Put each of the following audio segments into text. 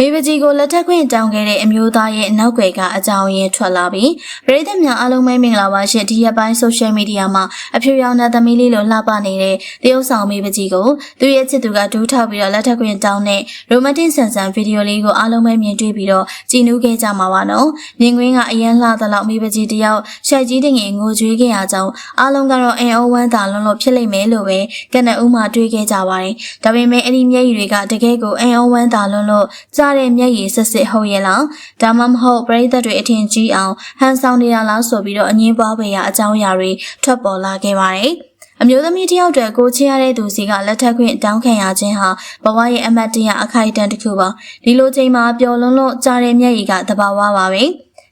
မေပကြီးကိုလက်ထက်ခွင့်တောင်းခဲ့တဲ့အမျိုးသားရဲ့နောက်ွယ်ကအကြောင်းရင်းထွက်လာပြီးပရိသတ်များအားလုံးပဲမင်္ဂလာပါရှင်ဒီရက်ပိုင်းဆိုရှယ်မီဒီယာမှာအဖြူရောင်တဲ့သမီးလေးလိုလှပနေတဲ့တရုတ်ဆောင်မေပကြီးကိုသူရဲ့ချစ်သူကဒူးထောက်ပြီးတော့လက်ထက်ခွင့်တောင်းတဲ့ရိုမန်တစ်ဆန်ဆန်ဗီဒီယိုလေးကိုအားလုံးပဲမြင်တွေ့ပြီးတော့ကြည်နူးခဲ့ကြမှာပါနော်မြင်ကွင်းကအရန်လှသလောက်မေပကြီးတယောက်ရှက်ကြီးတငယ်ငိုကြွေးခဲ့ရကြောင်းအားလုံးကတော့အင်အိုဝမ်းသာလွန်းလို့ဖြစ်လိမ့်မယ်လို့ပဲကနအူးမှတွေးခဲ့ကြပါတယ်ဒါပေမဲ့အဲ့ဒီမျက်ရည်တွေကတကယ်ကိုအင်အိုဝမ်းသာလွန်းလို့ကြားတဲ့မျက်ရည်စစ်စစ်ဟုတ်ရဲ့လားဒါမှမဟုတ်ပရိသတ်တွေအထင်ကြီးအောင်ဟန်ဆောင်နေတာလားဆိုပြီးတော့အငင်းပွားပေရအကြောင်းအရာတွေထွက်ပေါ်လာခဲ့ပါတယ်အမျိုးသမီးတယောက်တည်းကိုချစ်ရတဲ့သူစီကလက်ထက်ခွင့်တောင်းခံရခြင်းဟာဘဝရဲ့အမတ်တရအခိုက်အတန့်တစ်ခုပါဒီလိုချိန်မှာပျော်လွန်းလို့ကြားတဲ့မျက်ရည်ကတဘာဝပါပဲ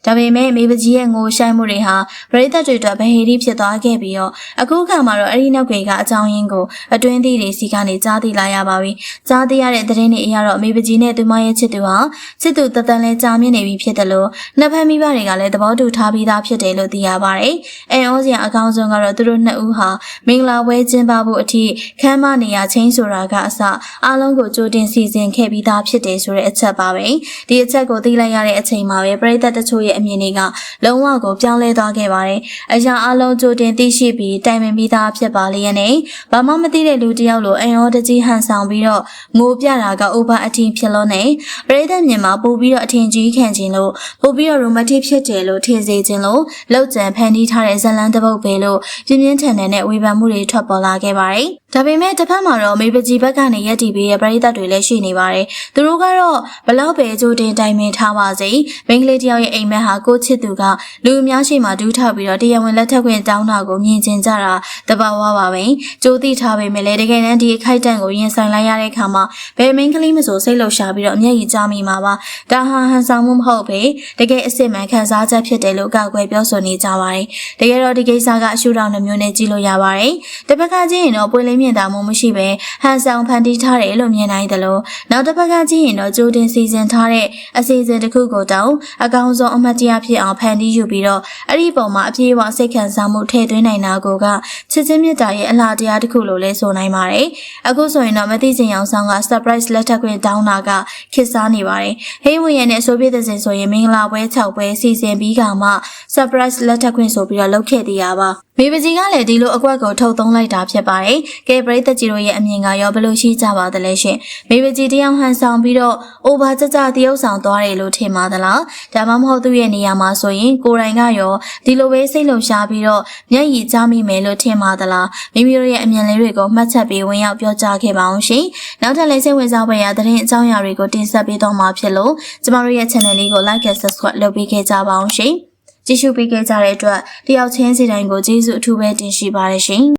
ဒါပေမဲ့မေပကြီးရဲ့ငိုရှိုင်းမှုတွေဟာပရိသတ်တွေအတွက်ဗဟေရီဖြစ်သွားခဲ့ပြီးတော့အခုခါမှာတော့အဲ့ဒီနောက်ကအကြောင်းရင်းကိုအတွင်းသည့်တွေစီကနေကြားသိလာရပါပြီ။ကြားသိရတဲ့သတင်းတွေအရတော့မေပကြီးနဲ့သူမရဲ့ချစ်သူဟာချစ်သူတသက်လဲကြာမြင့်နေပြီဖြစ်တယ်လို့နှစ်ဖက်မိဘတွေကလည်းသဘောတူထားပြီးသားဖြစ်တယ်လို့သိရပါတယ်။အန်အောစရာအကောင်းဆုံးကတော့သူတို့နှစ်ဦးဟာမင်္ဂလာပွဲကျင်းပဖို့အထိခမ်းမနေရချင်းဆိုတာကအစအားလုံးကိုကြိုတင်စီစဉ်ခဲ့ပြီးသားဖြစ်တယ်ဆိုတဲ့အချက်ပါပဲ။ဒီအချက်ကိုသိလိုက်ရတဲ့အချိန်မှာပဲပရိသတ်တချို့ရဲ့အမြင်တွေကလုံးဝကိုပြောင်းလဲသွားခဲ့ပါတယ်။အရာအလုံးကြိုတင်သိရှိပြီးတိုင်ပင်ပြီးသားဖြစ်ပါလျက်နဲ့ဘာမှမသိတဲ့လူတစ်ယောက်လိုအန်အောတကြီးဟန်ဆောင်ပြီးတော့ငိုပြတာကဥပအထင်ဖြစ်လို့နေပရိသတ်မြင်မှာပို့ပြီးတော့အထင်ကြီးခံခြင်းလို့ပို့ပြီးတော့ရိုမန်တစ်ဖြစ်တယ်လို့ထင်စေခြင်းလို့လောက်ကျန်ဖန်တီးထားတဲ့ဇလန်တစ်ပုတ်ပဲလို့ပြင်းပြင်းထန်ထန်နဲ့ဝေဖန်မှုတွေထွက်ပေါ်လာခဲ့ပါတယ်။ ဒါပေမဲ့တစ်ဖက်မှာတော့မေပကြီးဘက်ကနေရက်တီပေးတဲ့ပရိသတ်တွေလည်းရှိနေပါတယ်။သူတို့ကတော့ဘလောက်ပဲကြိုတင်တိုင်ပင်ထားပါစေ။မိန်းကလေးတစ်ယောက်ရဲ့အိမ်မက်ဟာကိုချစ်သူကလူအများရှိမှဒူးထောက်ပြီးတော့တရားဝင်လက်ထက်ခွင့်တောင်းတာကိုမြင်ကျင်ကြတာတဘာဝပါပဲ။ကြိုသိထားပေမဲ့လည်းတကယ်တမ်းဒီအခိုက်အတန့်ကိုရင်ဆိုင်လိုက်ရတဲ့အခါမှာဘယ်မိန်းကလေးမဆိုစိတ်လှုပ်ရှားပြီးတော့အမျက်ရည်ကျမိမှာပါ။ဒါဟာဟန်ဆောင်မှုမဟုတ်ပဲတကယ်အစ်စ်မှန်ခံစားချက်ဖြစ်တယ်လို့ကောက်ွယ်ပြောဆိုနေကြပါတယ်။တကယ်တော့ဒီကိစ္စကအရှုထောင်နှမျိုးနဲ့ကြည့်လို့ရပါတယ်။တစ်ဖက်ကကြည့်ရင်တော့ပွင့်လင်းမြင်သာမှုမရှိပဲဟန်ဆောင်ဖန်တီးထားတယ်လို့မြင်နိုင်တယ်လို့နောက်တစ်ဖက်ကကြည့်ရင်တော့ကြိုတင်စီစဉ်ထားတဲ့အစီအစဉ်တစ်ခုကိုတောင်အကောင်းဆုံးအမှတ်တရဖြစ်အောင်ဖန်တီးယူပြီးတော့အဲ့ဒီပုံမှာအပြည့်အဝစိတ်ခံစားမှုထည့်သွင်းနိုင်တာကိုကချစ်ချင်းမြတ်တာရဲ့အလားတရားတစ်ခုလို့လည်းဆိုနိုင်ပါတယ်။အခုဆိုရင်တော့မသိချင်အောင်ဆောင်က surprise လက်ထပ်ခွင့်တောင်းတာကခစ်စားနေပါတယ်။ဟေးဝင်ရဲ့နဲ့ဆိုပြတဲ့စဉ်ဆိုရင်မင်္ဂလာပွဲ6ပွဲစီစဉ်ပြီးကမှ surprise လက်ထပ်ခွင့်ဆိုပြီးတော့လုပ်ခဲ့သေးရပါ။မေပကြီးကလည်းဒီလိုအကွက်ကိုထုတ်သုံးလိုက်တာဖြစ်ပါတယ်။ကဲပရိသတ်ကြီးတို့ရဲ့အမြင်ကရောဘယ်လိုရှိကြပါသလဲရှင်။မေပကြီးတယောက်ဟန်ဆောင်ပြီးတော့ over ကြကြတရုပ်ဆောင်သွားတယ်လို့ထင်ပါသလား။ဒါမှမဟုတ်သူ့ရဲ့နေရာမှာဆိုရင်ကိုယ်တိုင်ကရောဒီလိုပဲစိတ်လုံရှားပြီးတော့မျက်ရည်ကျမိမယ်လို့ထင်ပါသလား။မိမိတို့ရဲ့အမြင်လေးတွေကိုမှတ်ချက်ပြီးဝင်ရောက်ပြောကြားခဲ့ပါအောင်ရှင်။နောက်ထပ်လည်းစိတ်ဝင်စားဖွယ်ရာသတင်းအကြောင်းအရာတွေကိုတင်ဆက်ပေးတော့မှာဖြစ်လို့ကျမတို့ရဲ့ channel လေးကို like and subscribe လုပ်ပေးခဲ့ကြပါအောင်ရှင်။ ကြည့်ရှုပေးခဲ့ကြတဲ့အတွက်တယောက်ချင်းစီတိုင်းကိုကျေးဇူးအထူးပဲတင်ရှိပါတယ်ရှင်။